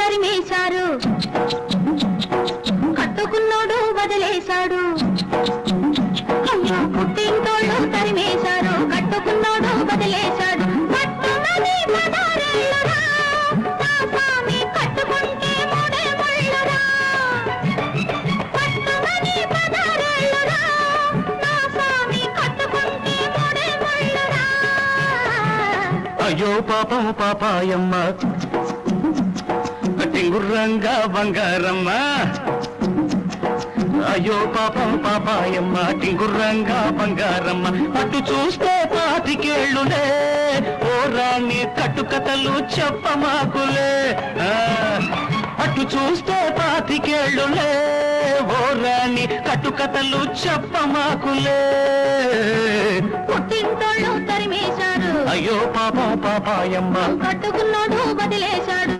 తరిమేశారు కట్టుకున్నోడు వదిలేశాడు. అయ్యో పుట్టింటోళ్ళు తరిమేశారు కట్టుకున్నోడు వదిలేశాడు. అయ్యో పాప పాపాయమ్మ. టింగుర్రంగా బంగారమ్మ. అయ్యో పాపం పాపాయమ్మ టింగుర్రంగా బంగారమ్మ. అటు చూస్తే పాతికేళ్ళులే ఓ రాణి కట్టుకథలు చెప్పమాకులే. ఆ, అటు చూస్తే పాతికేళ్ళులే ఓ రాణి కట్టుకథలు చెప్పమాకులే. పుట్టింటోళ్ళు తరిమేశారు అయ్యో పాపం పాపాయమ్మ. కట్టుకున్నోడు వదిలేశాడు.